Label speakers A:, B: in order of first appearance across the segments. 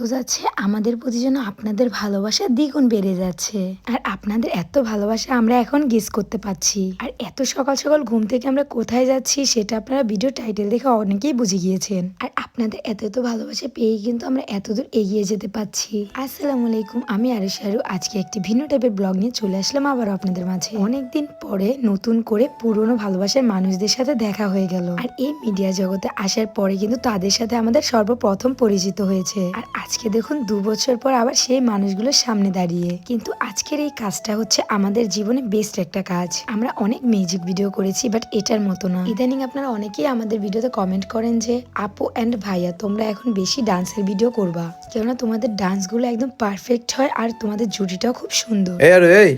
A: যাচ্ছে, আমাদের প্রতি যেন আপনাদের ভালোবাসা দ্বিগুণ বেড়ে যাচ্ছে। আর আপনাদের এত ভালোবাসা আমরা এখন গেস করতে পারছি। আর এত সকাল সকাল ঘুম থেকে আমরা কোথায় যাচ্ছি, সেটা আপনারা ভিডিও টাইটেল দেখে অনেকেই বুঝে গিয়েছেন। আর আপনাদের এত এত ভালোবাসা পেয়ে কিন্তু আমরা এতদূর এগিয়ে যেতে পারছি। আসসালামু আলাইকুম, আমি আরও। শাহরু আজকে একটি ভিন্ন টাইপের ব্লগ নিয়ে চলে আসলাম আবার আপনাদের মাঝে। অনেকদিন পরে নতুন করে পুরনো ভালোবাসার মানুষদের সাথে দেখা হয়ে গেল। আর এই মিডিয়া জগতে আসার পরে কিন্তু তাদের সাথে আমাদের সর্বপ্রথম পরিচিত হয়েছে। আর আজকে দেখুন দু বছর পর আবার সেই মানুষগুলোর সামনে দাঁড়িয়ে। কিন্তু আজকের এই কাজটা হচ্ছে আমাদের জীবনে বেস্ট একটা কাজ। আমরা অনেক মিউজিক ভিডিও করেছি বাট এটার মতো না। ইদানিং আপনারা অনেকেই আমাদের ভিডিওতে কমেন্ট করেন যে আপু অ্যান্ড ভাইয়া তোমরা এখন বেশি ডান্সের ভিডিও করবা? কেননা তোমাদের ডান্সগুলো একদম পারফেক্ট হয় আর তোমাদের জুটিটাও খুব সুন্দর।
B: এই আরে এই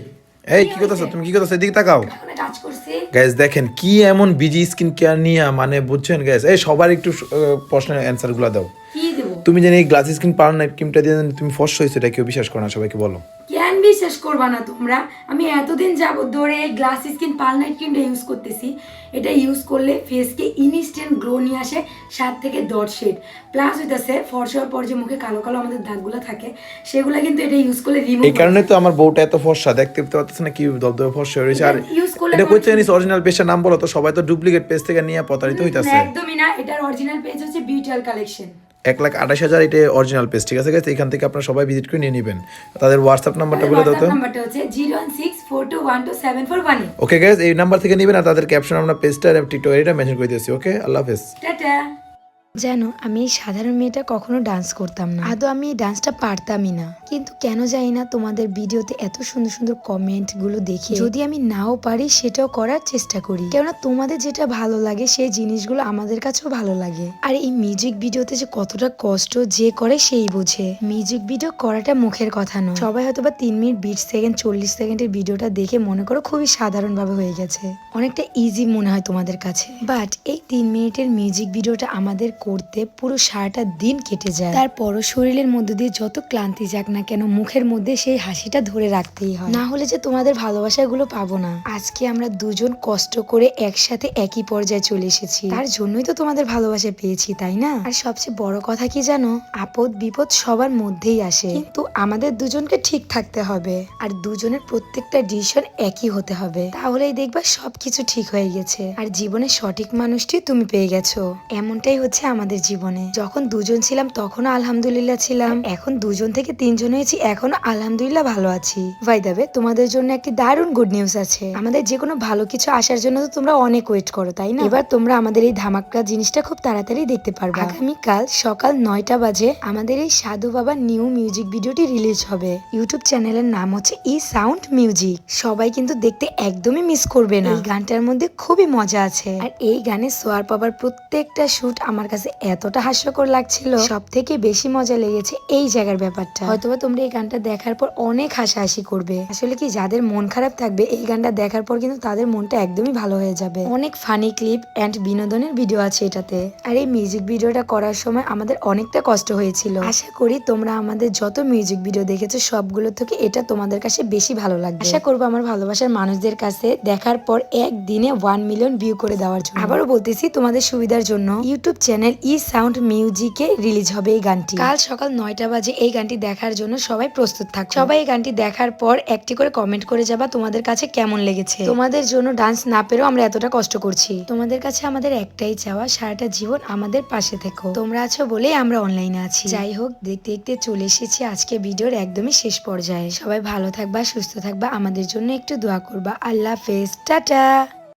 B: এই কি করতেছো? তুমি কি করতেছো? এদিকে তাকাও।
A: কাজ করছি।
B: গ্যাস দেখেন কি এমন বিজি স্কিন কেয়ার নিয়ে মানে বুঝছেন গ্যাস এই সবার একটু প্রশ্নের অ্যান্সারগুলা দাও। তুমি জানি এই গ্লাস স্কিন পার নাইট ক্রিমটা দিয়ে তুমি ফর্স হয়েছে এটা কেউ বিশ্বাস করে না সবাইকে বলো।
C: কেন বিশ্বাস করবা না তোমরা? আমি এতদিন যাবত ধরে গ্লাস স্কিন পার্লনাইট ক্রিমটা ইউজ করতেছি। এটা ইউজ করলে ফেসকে ইনস্ট্যান্ট গ্লো নিয়ে আসে সাত থেকে দশ শেড প্লাস হইতাছে ফর্সা হওয়ার পর যে মুখে কালো কালো আমাদের দাগগুলো থাকে সেগুলো কিন্তু এটা ইউজ করলে রিমুভ
B: এই কারণে তো আমার বউটা এত ফর্সা দেখতে পাচ্ছ না কি দবদবে ফর্সা হয়ে রয়েছে। আর
C: এটা use করলে
B: এটা
C: পরে
B: জানিস অরিজিনাল পেজের নাম বলো তো সবাই তো ডুপ্লিকেট পেজ থেকে নিয়ে প্রতারিত হইতাছে।
C: একদমই না এটার অরিজিনাল পেজ হচ্ছে বিউটিয়াল কালেকশন
B: এক লাখ আঠাশ হাজার এটা অরিজিনাল পেজ ঠিক আছে guys? এখান থেকে আপনারা সবাই ভিজিট করে নিয়ে নেবেন। তাদের হোয়াটসঅ্যাপ নাম্বারটা বলে দাও তো। ওকে গ্যাস এই নাম্বার থেকে নেবেন আর তাদের ক্যাপশন আমরা পেজটা টিকটক এটা মেনশন করে দিয়েছি ওকে আল্লাহ হাফেজ।
C: টাটা।
A: জানো আমি এই সাধারণ মেয়েটা কখনো ডান্স করতাম না। আদৌ আমি এই ডান্সটা পারতামই না। কিন্তু কেন জানি না তোমাদের ভিডিওতে এত সুন্দর সুন্দর কমেন্টগুলো দেখে যদি আমি নাও পারি সেটাও করার চেষ্টা করি। কেননা তোমাদের যেটা ভালো লাগে সেই জিনিসগুলো আমাদের কাছেও ভালো লাগে। আর এই মিউজিক ভিডিওতে যে কতটা কষ্ট যে করে সেই বোঝে। মিউজিক ভিডিও করাটা মুখের কথা নয়। সবাই হয়তো বা তিন মিনিট বিশ সেকেন্ড চল্লিশ সেকেন্ডের ভিডিওটা দেখে মনে করো খুবই সাধারণভাবে হয়ে গেছে। অনেকটা ইজি মনে হয় তোমাদের কাছে। বাট এই তিন মিনিটের মিউজিক ভিডিওটা আমাদের করতে পুরো সারাটা দিন কেটে যায়। তারপরও শরীরের মধ্যে দিয়ে যত ক্লান্তি যাক না কেন, মুখের মধ্যে সেই হাসিটা ধরে রাখতেই হয়। না হলে যে তোমাদের ভালোবাসাগুলো পাবো না। আজকে আমরা দুজন কষ্ট করে একসাথে একই পর্যায়ে চলে এসেছি। তার জন্যই তো তোমাদের ভালোবাসা পেয়েছি, তাই না? আর সবচেয়ে বড় কথা কি জানো? আপদ বিপদ সবার মধ্যেই আসে। কিন্তু আমাদের দুজনকে ঠিক থাকতে হবে। আর দুজনের প্রত্যেকটা ডিসিশন একই হতে হবে। তাহলেই দেখবা সবকিছু ঠিক হয়ে গেছে। আর জীবনের সঠিক মানুষটি তুমি পেয়ে গেছো। এমনটাই হচ্ছে আমাদের জীবনে। যখন দুজন ছিলাম, তখনও আলহামদুলিল্লাহ ছিলাম। এখন দুজন থেকে তিনজন হয়েছি এখনও আলহামদুলিল্লাহ ভালো আছি। ভাই দেবে, তোমাদের জন্য একটি দারুণ গুড নিউজ আছে। আমাদের যে কোনো ভালো কিছু আসার জন্য তো তোমরা অনেক ওয়েট করো, তাই না? এবার তোমরা আমাদের এই ধামাকা জিনিসটা খুব তাড়াতাড়ি দেখতে পারবে। আগামীকাল সকাল নয়টা বাজে আমাদের এই সাধু বাবার নিউ মিউজিক ভিডিওটি রিলিজ হবে। ইউটিউব চ্যানেলের নাম হচ্ছে ই সাউন্ড মিউজিক সবাই কিন্তু দেখতে একদমই মিস করবে না। এই গানটার মধ্যে খুবই মজা আছে। আর এই গানে সোয়ার পাবার প্রত্যেকটা শুট আমার কাছে এতটা হাস্যকর লাগছিল। সব থেকে বেশি মজা লেগেছে এই জায়গার ব্যাপারটা। হয়তোবা তোমরা এই গানটা দেখার পর অনেক হাসাহাসি করবে। আসলে কি যাদের মন খারাপ থাকবে, এই গানটা দেখার পর কিন্তু তাদের মনটা একদমই ভালো হয়ে যাবে। অনেক ফানি ক্লিপ অ্যান্ড বিনোদনের ভিডিও আছে এটাতে। আর এই মিউজিক ভিডিওটা করার সময় আমাদের অনেকটা কষ্ট হয়েছিল। আশা করি তোমরা আমাদের যত মিউজিক ভিডিও দেখেছ, সবগুলো থেকে এটা তোমাদের কাছে বেশি ভালো লাগবে। আশা করব আমার ভালোবাসার মানুষদের কাছে দেখার পর একদিনে ওয়ান মিলিয়ন ভিউ করে দেওয়ার জন্য। আবারও বলতেছি তোমাদের সুবিধার জন্য। ইউটিউব চ্যানেল ই সাউন্ড মিউজিকে রিলিজ হবে এই গানটি। কাল সকাল নয়টা বাজে এই গানটি দেখার জন্য সবাই প্রস্তুত থাক। সবাই এই গানটি দেখার পর একটি করে কমেন্ট করে যাবা তোমাদের কাছে কেমন লেগেছে। তোমাদের জন্য ডান্স না পেরেও আমরা এতটা কষ্ট করছি। তোমাদের কাছে আমাদের একটাই চাওয়া, সারাটা জীবন আমাদের পাশে থেকো। তোমরা আছো বলেই আমরা অনলাইনে আছি। যাই হোক দেখতে দেখতে চলে এসেছি আজকে ভিডিওর একদমই শেষ পর্যায়ে। সবাই ভালো থাকবা, সুস্থ থাকবা, আমাদের জন্য একটু দোয়া করবা। আল্লাহ হাফেজ। টাটা!